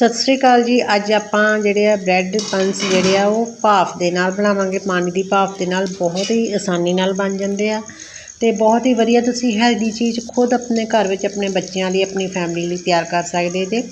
ਸਤਿ ਸ਼੍ਰੀ ਅਕਾਲ ਜੀ। ਅੱਜ ਆਪਾਂ ਜਿਹੜੇ ਆ ਬ੍ਰੈਡ ਬੰਸ ਜਿਹੜੇ ਆ, ਉਹ ਭਾਫ ਦੇ ਨਾਲ ਬਣਾਵਾਂਗੇ। ਪਾਣੀ ਦੀ ਭਾਫ ਦੇ ਨਾਲ ਬਹੁਤ ਹੀ ਆਸਾਨੀ ਨਾਲ ਬਣ ਜਾਂਦੇ ਆ ਤੇ ਬਹੁਤ ਹੀ ਵਧੀਆ ਤੁਸੀਂ ਹੈਲਦੀ ਚੀਜ਼ ਖੁਦ ਆਪਣੇ ਘਰ ਵਿੱਚ ਆਪਣੇ ਬੱਚਿਆਂ ਲਈ, ਆਪਣੀ ਫੈਮਿਲੀ ਲਈ ਤਿਆਰ ਕਰ ਸਕਦੇ ਜੇ।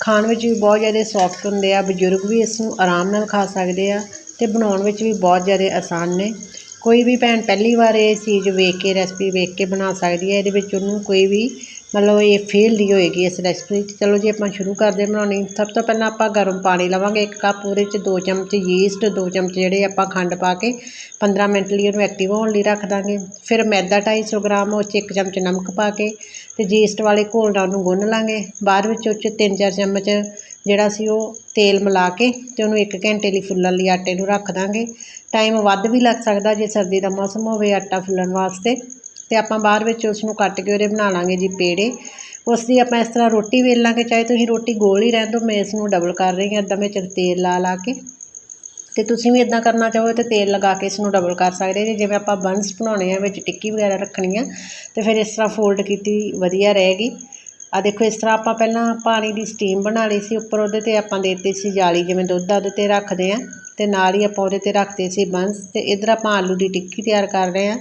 ਖਾਣ ਵਿੱਚ ਵੀ ਬਹੁਤ ਜ਼ਿਆਦਾ ਸੌਫਟ ਹੁੰਦੇ ਆ, ਬਜ਼ੁਰਗ ਵੀ ਇਸ ਨੂੰ ਆਰਾਮ ਨਾਲ ਖਾ ਸਕਦੇ ਆ ਤੇ ਬਣਾਉਣ ਵਿੱਚ ਵੀ ਬਹੁਤ ਜ਼ਿਆਦਾ ਆਸਾਨ ਨੇ। ਕੋਈ ਵੀ ਭੈਣ ਪਹਿਲੀ ਵਾਰ ਇਹ ਚੀਜ਼ ਵੇਖ ਕੇ ਰੈਸਪੀ ਵੇਖ ਕੇ ਬਣਾ ਸਕਦੀ ਹੈ, ਇਹਦੇ ਵਿੱਚ ਉਹਨੂੰ ਕੋਈ ਵੀ ਮਤਲਬ ਇਹ ਫੇਲ ਦੀ ਹੋਏਗੀ ਇਸ ਰੈਸਪੀ 'ਚ ਚਲੋ ਜੀ, ਆਪਾਂ ਸ਼ੁਰੂ ਕਰਦੇ ਹਾਂ ਬਣਾਉਣੀ। ਸਭ ਤੋਂ ਪਹਿਲਾਂ ਆਪਾਂ ਗਰਮ ਪਾਣੀ ਲਵਾਂਗੇ। ਇੱਕ ਕੱਪ ਉਹਦੇ 'ਚ ਦੋ ਚਮਚ ਯੀਸਟ ਦੋ ਚਮਚ ਜਿਹੜੇ ਆਪਾਂ ਖੰਡ ਪਾ ਕੇ 15 ਮਿੰਟ ਲਈ ਉਹਨੂੰ ਐਕਟਿਵ ਹੋਣ ਲਈ ਰੱਖ ਦਾਂਗੇ। ਫਿਰ ਮੈਦਾ 250 ਗ੍ਰਾਮ, ਉਹ 'ਚ ਇੱਕ ਚਮਚ ਨਮਕ ਪਾ ਕੇ ਤੇ ਯੀਸਟ ਵਾਲੇ ਘੋਲ ਨਾਲ ਉਹਨੂੰ ਗੁੰਨ ਲਾਂਗੇ। ਬਾਅਦ ਵਿੱਚ ਉਹ 'ਚ ਤਿੰਨ ਚਾਰ ਚਮਚ ਜਿਹੜਾ ਸੀ ਉਹ ਤੇਲ ਮਿਲਾ ਕੇ ਤੇ ਉਹਨੂੰ ਇੱਕ ਘੰਟੇ ਲਈ ਫੁੱਲਣ ਲਈ ਆਟੇ ਨੂੰ ਰੱਖ ਦਾਂਗੇ। ਟਾਈਮ ਵੱਧ ਵੀ ਲੱਗ ਸਕਦਾ ਜੇ ਸਰਦੀ ਦਾ ਮੌਸਮ ਹੋਵੇ ਆਟਾ ਫੁੱਲਣ ਵਾਸਤੇ। ਤੇ ਆਪਾਂ ਬਾਅਦ ਵਿੱਚ ਉਸ ਨੂੰ ਕੱਟ ਕੇ ਉਹਦੇ ਬਣਾ ਲਾਂਗੇ ਜੀ ਪੇੜੇ। ਉਸ ਦੀ ਆਪਾਂ ਇਸ ਤਰ੍ਹਾਂ ਰੋਟੀ ਵੇਲ ਲਾਂਗੇ, ਚਾਹੇ ਤੁਸੀਂ ਰੋਟੀ ਗੋਲ ਹੀ ਰਹਿਣ ਦਿਓ, ਮੈਂ ਇਸ ਨੂੰ ਡਬਲ ਕਰ ਰਹੀ ਹਾਂ ਇੱਦਾਂ ਵਿੱਚ ਤੇਲ ਲਾ ਲਾ ਕੇ। ਤੇ ਤੁਸੀਂ ਵੀ ਇਦਾਂ ਕਰਨਾ ਚਾਹੋ ਤੇ ਤੇਲ ਲਗਾ ਕੇ ਇਸ ਨੂੰ ਡਬਲ ਕਰ ਸਕਦੇ ਜੇ। ਜਿਵੇਂ ਆਪਾਂ ਬੰਸ ਬਣਾਉਣੇ ਆ ਵਿੱਚ ਟਿੱਕੀ ਵਗੈਰਾ ਰੱਖਣੀ ਆ, ਤੇ ਫਿਰ ਇਸ ਤਰ੍ਹਾਂ ਫੋਲਡ ਕੀਤੀ ਵਧੀਆ ਰਹੇਗੀ। ਆ ਦੇਖੋ, ਇਸ ਤਰ੍ਹਾਂ ਆਪਾਂ ਪਹਿਲਾਂ ਪਾਣੀ ਦੀ ਸਟੀਮ ਬਣਾ ਲਈ ਸੀ, ਉੱਪਰ ਉਹਦੇ ਤੇ ਆਪਾਂ ਦੇਤੀ ਸੀ ਜਾਲੀ, ਜਿਵੇਂ ਦੁੱਧ ਉਹਦੇ ਤੇ ਰੱਖਦੇ ਆ। ਤੇ ਨਾਲ ਹੀ ਆਪਾਂ ਉਹਦੇ ਤੇ ਰੱਖਦੇ ਸੀ ਬੰਸ ਤੇ ਇਧਰ ਆਪਾਂ ਆਲੂ ਦੀ ਟਿੱਕੀ ਤਿਆਰ ਕਰ ਰਹੇ ਆ।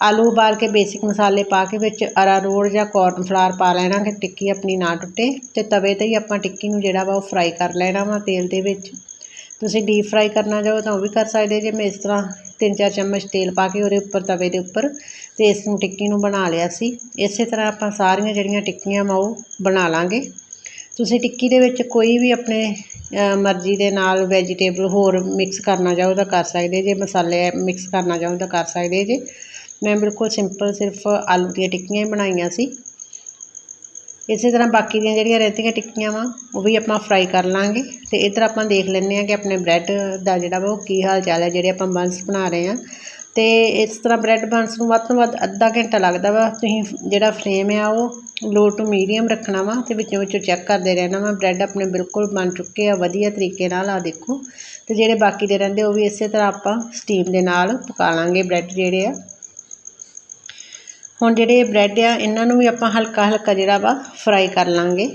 ਆਲੂ ਉਬਾਲ ਕੇ ਬੇਸਿਕ ਮਸਾਲੇ ਪਾ ਕੇ ਵਿੱਚ ਅਰਾਰੋਟ ਜਾਂ ਕੋਰਨ ਫਲਾਰ ਪਾ ਲੈਣਾ ਕਿ ਟਿੱਕੀ ਆਪਣੀ ਨਾ ਟੁੱਟੇ ਤੇ ਤਵੇ ਤੇ ਹੀ ਆਪਾਂ ਟਿੱਕੀ ਨੂੰ ਜਿਹੜਾ ਵਾ ਉਹ ਫਰਾਈ ਕਰ ਲੈਣਾ ਵਾ ਤੇਲ ਦੇ ਵਿੱਚ। ਤੁਸੀਂ ਡੀਪ ਫਰਾਈ ਕਰਨਾ ਚਾਹੋ ਤਾਂ ਉਹ ਵੀ ਕਰ ਸਕਦੇ ਜੇ ਮੈਂ ਇਸ ਤਰ੍ਹਾਂ ਤਿੰਨ ਚਾਰ ਚਮਚ ਤੇਲ ਪਾ ਕੇ ਉਹਦੇ ਉੱਪਰ ਤਵੇ ਦੇ ਉੱਪਰ ਤੇ ਇਸ ਨੂੰ ਟਿੱਕੀ ਨੂੰ ਬਣਾ ਲਿਆ ਸੀ। ਇਸੇ ਤਰ੍ਹਾਂ ਆਪਾਂ ਸਾਰੀਆਂ ਜਿਹੜੀਆਂ ਟਿੱਕੀਆਂ ਵਾ ਉਹ ਬਣਾ ਲਾਂਗੇ। ਤੁਸੀਂ ਟਿੱਕੀ ਦੇ ਵਿੱਚ ਕੋਈ ਵੀ ਆਪਣੇ ਮਰਜ਼ੀ ਦੇ ਨਾਲ ਵੈਜੀਟੇਬਲ ਹੋਰ ਮਿਕਸ ਕਰਨਾ ਚਾਹੋ ਤਾਂ ਕਰ ਸਕਦੇ ਜੇ, ਮਸਾਲੇ ਮਿਕਸ ਕਰਨਾ ਚਾਹੋ ਤਾਂ ਕਰ ਸਕਦੇ ਜੇ। ਮੈਂ ਬਿਲਕੁਲ ਸਿੰਪਲ ਸਿਰਫ ਆਲੂ ਦੀਆਂ ਟਿੱਕੀਆਂ ਹੀ ਬਣਾਈਆਂ ਸੀ। ਇਸੇ ਤਰ੍ਹਾਂ ਬਾਕੀ ਦੀਆਂ ਜਿਹੜੀਆਂ ਰਹਿੰਦੀਆਂ ਟਿੱਕੀਆਂ ਵਾ, ਉਹ ਵੀ ਆਪਾਂ ਫਰਾਈ ਕਰ ਲਾਂਗੇ। ਤੇ ਇਧਰ ਆਪਾਂ ਦੇਖ ਲੈਂਦੇ ਆ ਕਿ ਆਪਣੇ ਬ੍ਰੈਡ ਦਾ ਜਿਹੜਾ ਵਾ ਉਹ ਕੀ ਹਾਲ ਚਾਲ ਹੈ, ਜਿਹੜੇ ਆਪਾਂ ਬੰਸ ਬਣਾ ਰਹੇ ਆ ਤੇ ਇਸ ਤਰ੍ਹਾਂ ਬ੍ਰੈਡ ਬੰਸ ਨੂੰ ਵੱਧ ਤੋਂ ਵੱਧ ਅੱਧਾ ਘੰਟਾ ਲੱਗਦਾ ਵਾ। ਤੁਸੀਂ ਜਿਹੜਾ ਫਲੇਮ ਆ, ਉਹ ਲੋ ਟੂ ਮੀਡੀਅਮ ਰੱਖਣਾ ਵਾ ਤੇ ਵਿੱਚੋਂ ਵਿੱਚੋਂ ਚੈੱਕ ਕਰਦੇ ਰਹਿਣਾ ਵਾ। ਬ੍ਰੈਡ ਆਪਣੇ ਬਿਲਕੁਲ ਬਣ ਚੁੱਕੇ ਆ, ਵਧੀਆ ਤਰੀਕੇ ਨਾਲ ਆ ਦੇਖੋ। ਤੇ ਜਿਹੜੇ ਬਾਕੀ ਦੇ ਰਹਿੰਦੇ, ਉਹ ਵੀ ਇਸੇ ਤਰ੍ਹਾਂ ਆਪਾਂ ਸਟੀਮ ਦੇ ਨਾਲ ਪਕਾ ਲਾਂਗੇ ਬ੍ਰੈਡ ਜਿਹੜੇ ਆ। ਹੁਣ ਜਿਹੜੇ ਬ੍ਰੈਡ ਆ, ਇਹਨਾਂ ਨੂੰ ਵੀ ਆਪਾਂ ਹਲਕਾ ਹਲਕਾ ਜਿਹੜਾ ਵਾ ਫਰਾਈ ਕਰ ਲਾਂਗੇ।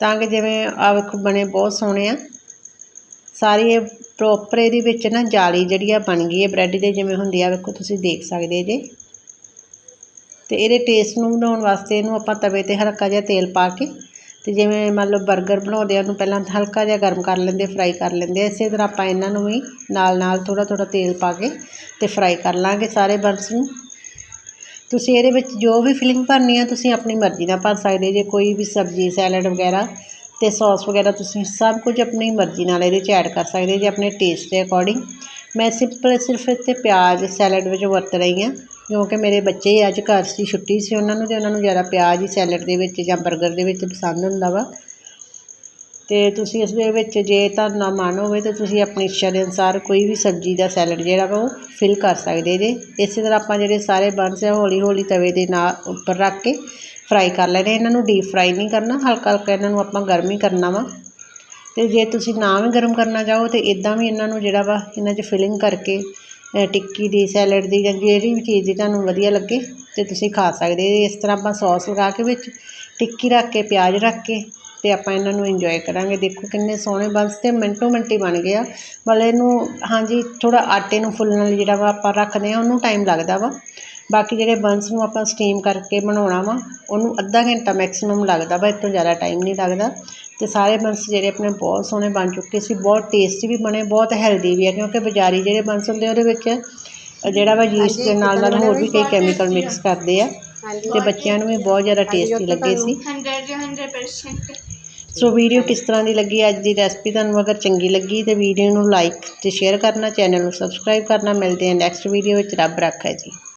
ਤਾਂ ਕਿ ਜਿਵੇਂ ਆ ਵੇਖੋ ਬਣੇ ਬਹੁਤ ਸੋਹਣੇ ਆ। ਸਾਰੀ ਇਹ ਪ੍ਰੋਪਰ ਇਹਦੇ ਵਿੱਚ ਨਾ ਜਾਲੀ ਜਿਹੜੀ ਆ ਬਣ ਗਈ ਹੈ ਬ੍ਰੈਡ ਦੇ, ਜਿਵੇਂ ਹੁੰਦੀ ਆ, ਵੇਖੋ ਤੁਸੀਂ ਦੇਖ ਸਕਦੇ ਜੇ। ਤੇ ਇਹਦੇ ਟੇਸਟ ਨੂੰ ਬਣਾਉਣ ਵਾਸਤੇ ਇਹਨੂੰ ਆਪਾਂ ਤਵੇ ਤੇ ਹਲਕਾ ਜਿਹਾ ਤੇਲ ਪਾ ਕੇ, ਤੇ ਜਿਵੇਂ ਮੰਨ ਲਓ 버ਗਰ ਬਣਾਉਂਦੇ ਆ, ਉਹਨੂੰ ਪਹਿਲਾਂ ਹਲਕਾ ਜਿਹਾ ਗਰਮ ਕਰ ਲੈਂਦੇ ਫਰਾਈ ਕਰ ਲੈਂਦੇ ਇਸੇ ਤਰ੍ਹਾਂ ਆਪਾਂ ਇਹਨਾਂ ਨੂੰ ਵੀ ਨਾਲ ਨਾਲ ਥੋੜਾ ਥੋੜਾ ਤੇਲ ਪਾ ਕੇ ਤੇ ਫਰਾਈ ਕਰ ਲਾਂਗੇ ਸਾਰੇ ਬਰਸ ਨੂੰ। ਤੁਸੀਂ ਇਹਦੇ ਵਿੱਚ ਜੋ ਵੀ ਫਿਲਿੰਗ ਭਰਨੀ ਆ, ਤੁਸੀਂ ਆਪਣੀ ਮਰਜ਼ੀ ਨਾਲ ਭਰ ਸਕਦੇ ਜੇ ਕੋਈ ਵੀ ਸਬਜ਼ੀ ਸੈਲਡ ਵਗੈਰਾ ਅਤੇ ਸੌਸ ਵਗੈਰਾ, ਤੁਸੀਂ ਸਭ ਕੁਝ ਆਪਣੀ ਮਰਜ਼ੀ ਨਾਲ ਇਹਦੇ 'ਚ ਐਡ ਕਰ ਸਕਦੇ ਜੇ ਆਪਣੇ ਟੇਸਟ ਦੇ ਅਕੋਰਡਿੰਗ ਮੈਂ ਸਿੰਪਲ ਸਿਰਫ ਇੱਥੇ ਪਿਆਜ਼ ਸੈਲਡ ਵਿੱਚ ਵਰਤ ਰਹੀ ਹਾਂ ਕਿਉਂਕਿ ਮੇਰੇ ਬੱਚੇ ਅੱਜ ਘਰ ਸੀ ਛੁੱਟੀ ਸੀ, ਉਹਨਾਂ ਨੂੰ ਅਤੇ ਉਹਨਾਂ ਨੂੰ ਜ਼ਿਆਦਾ ਪਿਆਜ਼ ਹੀ ਸੈਲਡ ਦੇ ਵਿੱਚ ਜਾਂ ਬਰਗਰ ਦੇ ਵਿੱਚ ਪਸੰਦ ਹੁੰਦਾ ਵਾ। ਅਤੇ ਤੁਸੀਂ ਇਸ ਦੇ ਵਿੱਚ ਜੇ ਤੁਹਾਡਾ ਮਨ ਹੋਵੇ ਤਾਂ ਤੁਸੀਂ ਆਪਣੀ ਇੱਛਾ ਦੇ ਅਨੁਸਾਰ ਕੋਈ ਵੀ ਸਬਜ਼ੀ ਦਾ ਸੈਲਡ ਜਿਹੜਾ ਵਾ ਉਹ ਫਿਲ ਕਰ ਸਕਦੇ ਜੇ। ਇਸੇ ਤਰ੍ਹਾਂ ਆਪਾਂ ਜਿਹੜੇ ਸਾਰੇ ਬੰਸ ਆ ਹੌਲੀ ਹੌਲੀ ਤਵੇ ਦੇ ਨਾਲ ਉੱਪਰ ਰੱਖ ਕੇ ਫਰਾਈ ਕਰ ਲੈਣੇ। ਇਹਨਾਂ ਨੂੰ ਡੀਪ ਫਰਾਈ ਨਹੀਂ ਕਰਨਾ ਹਲਕਾ ਹਲਕਾ ਇਹਨਾਂ ਨੂੰ ਆਪਾਂ ਗਰਮ ਹੀ ਕਰਨਾ ਵਾ। ਅਤੇ ਜੇ ਤੁਸੀਂ ਨਾ ਵੀ ਗਰਮ ਕਰਨਾ ਚਾਹੋ ਤਾਂ ਇੱਦਾਂ ਵੀ ਇਹਨਾਂ ਨੂੰ ਜਿਹੜਾ ਵਾ, ਇਹਨਾਂ 'ਚ ਫਿਲਿੰਗ ਕਰਕੇ ਟਿੱਕੀ ਦੀ ਸੈਲਡ ਦੀ ਜਾਂ ਜਿਹੜੀ ਵੀ ਚੀਜ਼ ਦੀ ਤੁਹਾਨੂੰ ਵਧੀਆ ਲੱਗੇ ਤੇ ਤੁਸੀਂ ਖਾ ਸਕਦੇ ਇਸ ਤਰ੍ਹਾਂ ਆਪਾਂ ਸੌਸ ਲਗਾ ਕੇ ਵਿੱਚ ਟਿੱਕੀ ਰੱਖ ਕੇ ਪਿਆਜ਼ ਰੱਖ ਕੇ ਤੇ ਆਪਾਂ ਇਹਨਾਂ ਨੂੰ ਇੰਜੋਏ ਕਰਾਂਗੇ। ਦੇਖੋ ਕਿੰਨੇ ਸੋਹਣੇ ਬੰਸ ਤੇ ਮਿੰਟੋ ਮਿੰਟੀ ਬਣ ਗਿਆ ਮਤਲਬ ਇਹਨੂੰ ਹਾਂਜੀ ਥੋੜਾ ਆਟੇ ਨੂੰ ਫੁੱਲਣ ਲਈ ਜਿਹੜਾ ਵਾ ਆਪਾਂ ਰੱਖਦੇ ਆ ਉਹਨੂੰ ਟਾਈਮ ਲੱਗਦਾ ਵਾ। ਬਾਕੀ ਜਿਹੜੇ ਬੰਸ ਨੂੰ ਆਪਾਂ ਸਟੀਮ ਕਰਕੇ ਬਣਾਉਣਾ ਵਾ ਉਹਨੂੰ ਅੱਧਾ ਘੰਟਾ ਮੈਕਸਿਮਮ ਲੱਗਦਾ ਵਾ ਇਸ ਤੋਂ ਜ਼ਿਆਦਾ ਟਾਈਮ ਨਹੀਂ ਲੱਗਦਾ। ਤੇ ਸਾਰੇ ਬੰਸ ਜਿਹੜੇ ਆਪਣੇ ਬਹੁਤ ਸੋਹਣੇ ਬਣ ਚੁੱਕੇ ਸੀ ਬਹੁਤ ਟੇਸਟੀ ਵੀ ਬਣੇ ਬਹੁਤ ਹੈਲਦੀ ਵੀ ਆ ਕਿਉਂਕਿ ਬਾਜ਼ਾਰੀ ਜਿਹੜੇ ਬੰਸ ਹੁੰਦੇ ਉਹਦੇ ਵਿੱਚ ਜਿਹੜਾ ਵਾ ਯੀਸਟ ਦੇ ਨਾਲ ਨਾਲ ਹੋਰ ਵੀ ਕਈ ਕੈਮੀਕਲ ਮਿਕਸ ਕਰਦੇ ਆ। ਤੇ ਬੱਚਿਆਂ ਨੂੰ ਵੀ ਬਹੁਤ ਜ਼ਿਆਦਾ ਟੇਸਟੀ ਲੱਗੇ ਸੀ। 100 100% ਸੋ ਵੀਡੀਓ ਕਿਸ ਤਰ੍ਹਾਂ ਦੀ ਲੱਗੀ ਅੱਜ ਦੀ ਰੈਸਪੀ ਤੁਹਾਨੂੰ ਅਗਰ ਚੰਗੀ ਲੱਗੀ ਤੇ ਵੀਡੀਓ ਨੂੰ ਲਾਈਕ ਤੇ ਸ਼ੇਅਰ ਕਰਨਾ ਚੈਨਲ ਨੂੰ ਸਬਸਕ੍ਰਾਈਬ ਕਰਨਾ। ਮਿਲਦੇ ਹਾਂ ਨੈਕਸਟ ਵੀਡੀਓ ਵਿੱਚ ਰੱਬ ਰੱਖਾ ਜੀ।